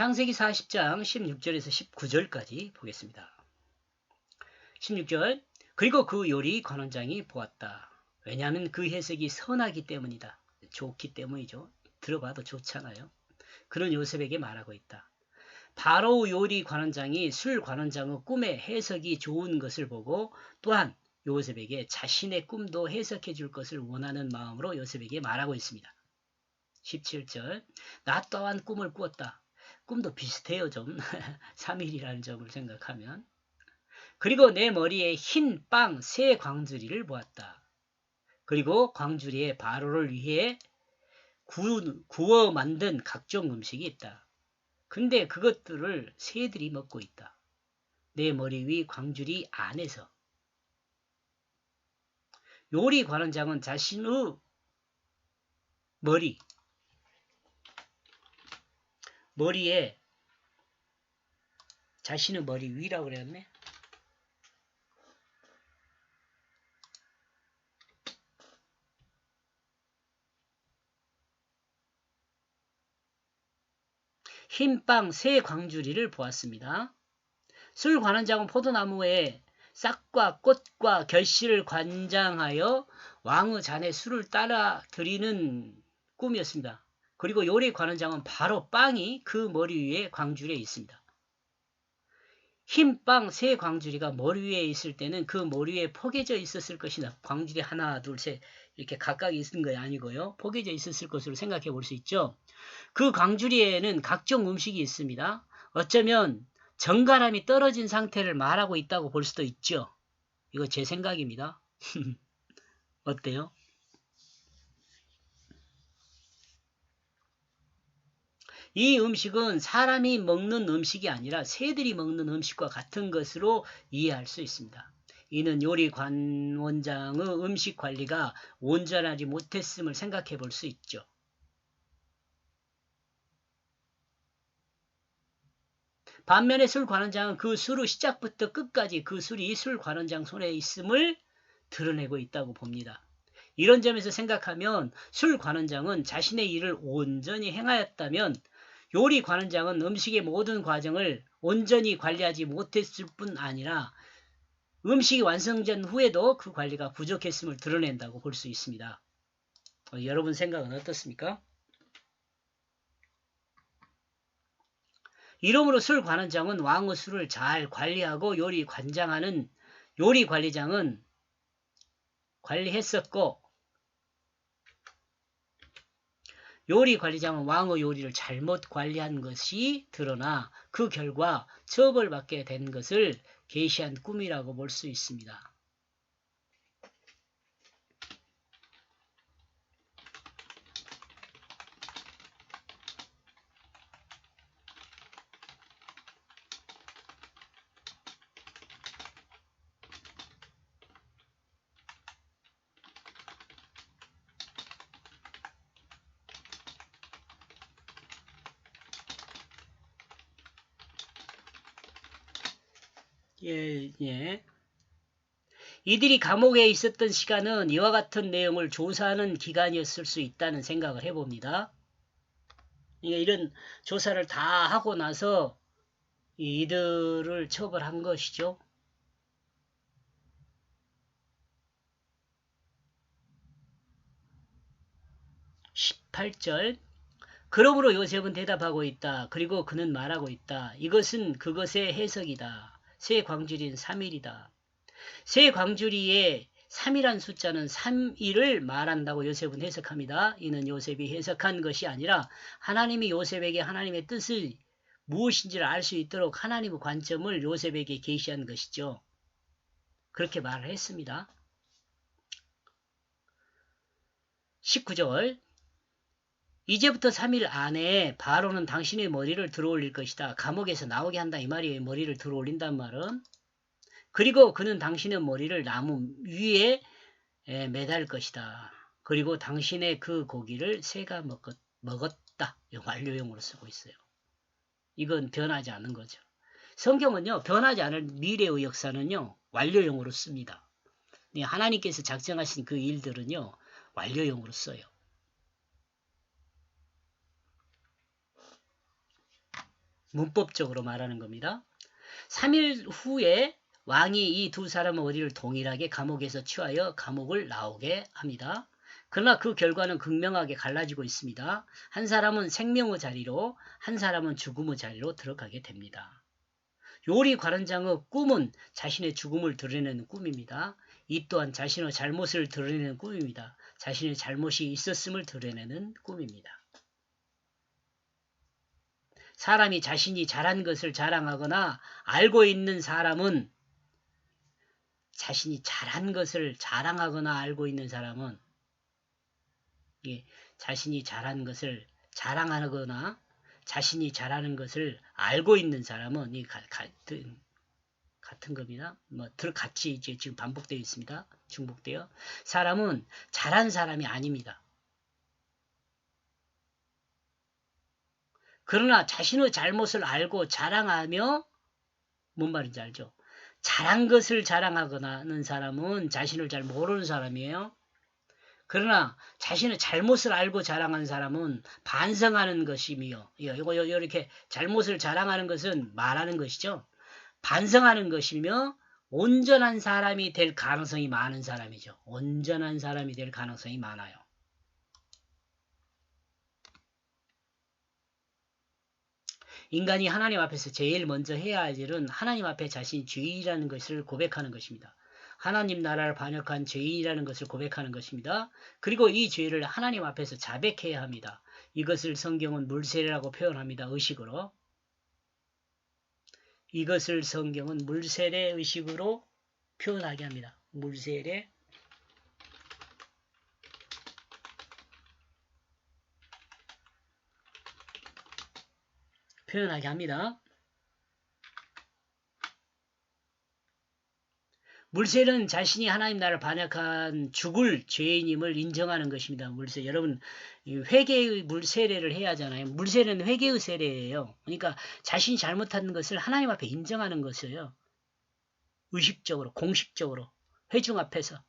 창세기 40장 16절에서 19절까지 보겠습니다. 16절 그리고 그 요리 관원장이 보았다. 왜냐하면 그 해석이 선하기 때문이다. 좋기 때문이죠. 들어봐도 좋잖아요. 그런 요셉에게 말하고 있다. 바로 요리 관원장이 술 관원장의 꿈의 해석이 좋은 것을 보고 또한 요셉에게 자신의 꿈도 해석해 줄 것을 원하는 마음으로 요셉에게 말하고 있습니다. 17절 나 또한 꿈을 꾸었다. 꿈도 비슷해요 좀 3일이라는 점을 생각하면 그리고 내 머리에 흰 빵 세 광주리를 보았다. 그리고 광주리에 바로를 위해 구, 구워 만든 각종 음식이 있다. 근데 그것들을 새들이 먹고 있다. 내 머리 위 광주리 안에서 요리 관원장은 자신의 머리, 머리에 자신의 머리 위라고 그랬네. 흰빵 세 광주리를 보았습니다. 술 관원장은 포도나무에 싹과 꽃과 결실을 관장하여 왕의 잔에 술을 따라 드리는 꿈이었습니다. 그리고 요리 관원장은 바로 빵이 그 머리 위에 광주리에 있습니다. 흰 빵 세 광주리가 머리 위에 있을 때는 그 머리 위에 포개져 있었을 것이다. 광주리 하나, 둘, 셋 이렇게 각각 있는 거 아니고요. 포개져 있었을 것으로 생각해 볼 수 있죠. 그 광주리에는 각종 음식이 있습니다. 어쩌면 정갈함이 떨어진 상태를 말하고 있다고 볼 수도 있죠. 이거 제 생각입니다. 어때요? 이 음식은 사람이 먹는 음식이 아니라 새들이 먹는 음식과 같은 것으로 이해할 수 있습니다. 이는 요리 관 원장의 음식 관리가 온전하지 못했음을 생각해 볼 수 있죠. 반면에 술 관원장은 그 술의 시작부터 끝까지 그 술이 술 관원장 손에 있음을 드러내고 있다고 봅니다. 이런 점에서 생각하면 술 관원장은 자신의 일을 온전히 행하였다면 요리 관원장은 음식의 모든 과정을 온전히 관리하지 못했을 뿐 아니라 음식이 완성된 후에도 그 관리가 부족했음을 드러낸다고 볼 수 있습니다. 어, 여러분 생각은 어떻습니까? 이러므로 술 관원장은 왕의 술을 잘 관리하고 요리 관장하는 요리 관리장은 관리했었고 요리 관리장은 왕의 요리를 잘못 관리한 것이 드러나 그 결과 처벌받게 된 것을 계시한 꿈이라고 볼 수 있습니다. 예, 예. 이들이 감옥에 있었던 시간은 이와 같은 내용을 조사하는 기간이었을 수 있다는 생각을 해봅니다. 이런 조사를 다 하고 나서 이들을 처벌한 것이죠. (18절) 그러므로 요셉은 대답하고 있다. 그리고 그는 말하고 있다. 이것은 그것의 해석이다. 세 광주리는 3일이다. 세 광주리의 3이란 숫자는 3일을 말한다고 요셉은 해석합니다. 이는 요셉이 해석한 것이 아니라 하나님이 요셉에게 하나님의 뜻을 무엇인지를 알 수 있도록 하나님의 관점을 요셉에게 계시한 것이죠. 그렇게 말을 했습니다. 19절 이제부터 3일 안에 바로는 당신의 머리를 들어올릴 것이다. 감옥에서 나오게 한다. 이 말이에요. 머리를 들어올린단 말은. 그리고 그는 당신의 머리를 나무 위에 매달 것이다. 그리고 당신의 그 고기를 새가 먹었, 먹었다. 완료형으로 쓰고 있어요. 이건 변하지 않은 거죠. 성경은요. 변하지 않을 미래의 역사는요. 완료형으로 씁니다. 하나님께서 작정하신 그 일들은요. 완료형으로 써요. 문법적으로 말하는 겁니다. 3일 후에 왕이 이 두 사람 어디를 동일하게 감옥에서 취하여 감옥을 나오게 합니다. 그러나 그 결과는 극명하게 갈라지고 있습니다. 한 사람은 생명의 자리로, 한 사람은 죽음의 자리로 들어가게 됩니다. 요리 관원장의 꿈은 자신의 죽음을 드러내는 꿈입니다. 이 또한 자신의 잘못을 드러내는 꿈입니다. 자신의 잘못이 있었음을 드러내는 꿈입니다. 사람이 자신이 잘한 것을 자랑하거나 알고 있는 사람은 자신이 잘한 것을 자랑하거나 알고 있는 사람은 예, 자신이 잘한 것을 자랑하거나 자신이 잘하는 것을 알고 있는 사람은 이 같은 같은 겁니다. 뭐 같이 이제 지금 반복되어 있습니다. 중복되어 사람은 잘한 사람이 아닙니다. 그러나 자신의 잘못을 알고 자랑하며 뭔 말인지 알죠? 잘한 것을 자랑하거나 하는 사람은 자신을 잘 모르는 사람이에요. 그러나 자신의 잘못을 알고 자랑하는 사람은 반성하는 것이며 이거 이렇게 잘못을 자랑하는 것은 말하는 것이죠. 반성하는 것이며 온전한 사람이 될 가능성이 많은 사람이죠. 온전한 사람이 될 가능성이 많아요. 인간이 하나님 앞에서 제일 먼저 해야 할 일은 하나님 앞에 자신이 죄인이라는 것을 고백하는 것입니다. 하나님 나라를 반역한 죄인이라는 것을 고백하는 것입니다. 그리고 이 죄를 하나님 앞에서 자백해야 합니다. 이것을 성경은 물세례라고 표현합니다. 의식으로. 이것을 성경은 물세례 의식으로 표현하게 합니다. 물세례 표현하게 합니다. 물세는 자신이 하나님 나라를 반역한 죽을 죄인임을 인정하는 것입니다. 물세. 여러분 회개의 물세례를 해야 하잖아요. 물세례는 회개의 세례예요. 그러니까 자신이 잘못한 것을 하나님 앞에 인정하는 것이에요. 의식적으로, 공식적으로, 회중 앞에서.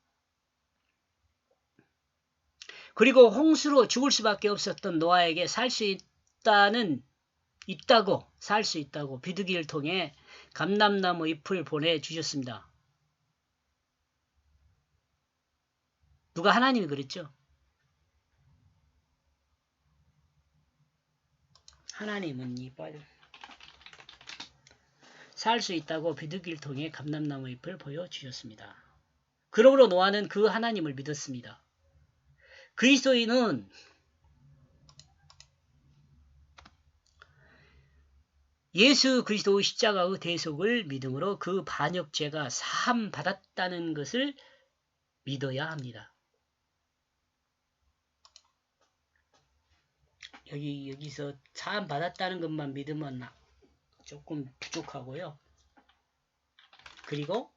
그리고 홍수로 죽을 수밖에 없었던 노아에게 살 수 있다는 있다고 살 수 있다고 비둘기를 통해 감람나무 잎을 보내주셨습니다. 누가 하나님이 그랬죠? 하나님은 이빨 살 수 있다고 비둘기를 통해 감람나무 잎을 보여주셨습니다. 그러므로 노아는 그 하나님을 믿었습니다. 그리스도인은 예수 그리스도의 십자가의 대속을 믿음으로 그 반역죄가 사함 받았다는 것을 믿어야 합니다. 여기 여기서 사함 받았다는 것만 믿으면 조금 부족하고요. 그리고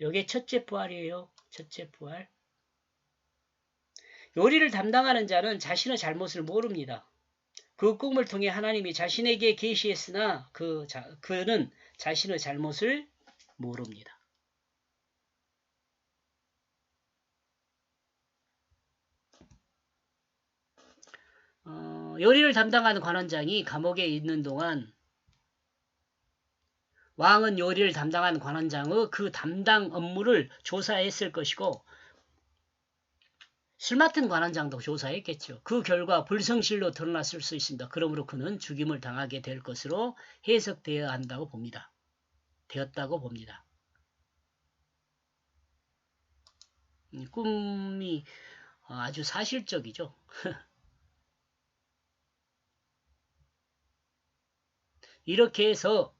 요게 첫째 부활이에요. 첫째 부활. 요리를 담당하는 자는 자신의 잘못을 모릅니다. 그 꿈을 통해 하나님이 자신에게 계시했으나 그 자, 그는 자신의 잘못을 모릅니다. 어, 요리를 담당하는 관원장이 감옥에 있는 동안 왕은 요리를 담당한 관원장의 그 담당 업무를 조사했을 것이고 술 맡은 관원장도 조사했겠죠. 그 결과 불성실로 드러났을 수 있습니다. 그러므로 그는 죽임을 당하게 될 것으로 해석되어야 한다고 봅니다. 되었다고 봅니다. 꿈이 아주 사실적이죠. 이렇게 해서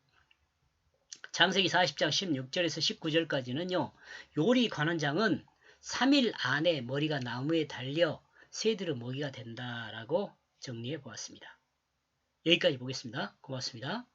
장세기 40장 16절에서 19절까지는요. 요리 관원장은 3일 안에 머리가 나무에 달려 새들의 먹이가 된다라고 정리해 보았습니다. 여기까지 보겠습니다. 고맙습니다.